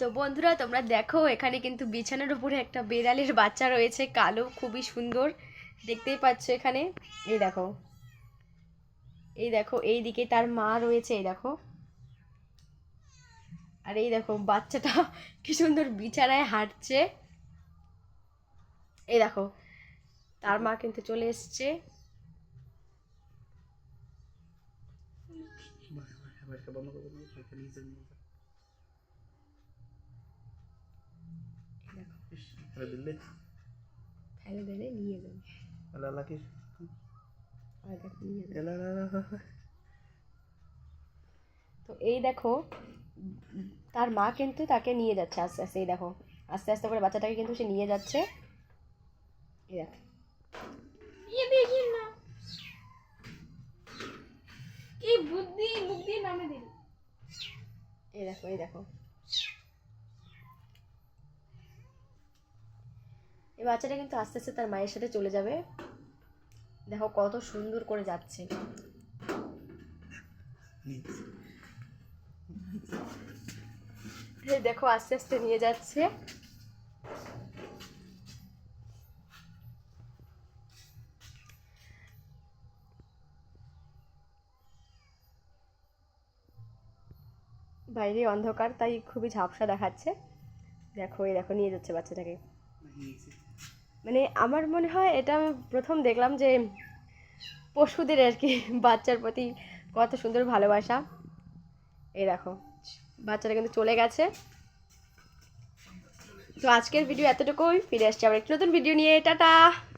তো বন্ধুরা তোমরা দেখো এখানে কিন্তু বিছানার উপরে একটা বেড়ালের বাচ্চা রয়েছে কালো খুবই সুন্দর দেখতেই পাচ্ছ এখানে এই দেখো এই দেখো এই দিকে তার মা রয়েছে এই দেখো আর এই দেখো বাচ্চাটা কি সুন্দর বিছানায় হাঁটছে এই দেখো তার মা কিন্তু চলে এসছে বন্ধ তো এই দেখো তার মা কিন্তু তাকে নিয়ে যাচ্ছে আস্তে আস্তে এই দেখো আস্তে আস্তে করে বাচ্চাটাকে কিন্তু সে নিয়ে যাচ্ছে। এই দেখো। এই বুদ্ধি বুদ্ধি এই দেখো এই দেখো। এই বাচ্চাটা কিন্তু আস্তে আস্তে তার মায়ের সাথে চলে যাবে দেখো কত সুন্দর করে যাচ্ছে। দেখো আস্তে আস্তে নিয়ে যাচ্ছে বাইরে অন্ধকার, তাই খুবই ঝাপসা দেখাচ্ছে দেখো, এই দেখো, নিয়ে যাচ্ছে বাচ্চাটাকে। মানে আমার মনে হয় এটা আমি প্রথম দেখলাম যে পশুদের আর কি বাচ্চার প্রতি কত সুন্দর ভালোবাসা। এই দেখো বাচ্চারা কিন্তু চলে গেছে। তো আজকের ভিডিও এতটুকুই, ফিরে আসছি আবার একটি নতুন ভিডিও নিয়ে। টাটা!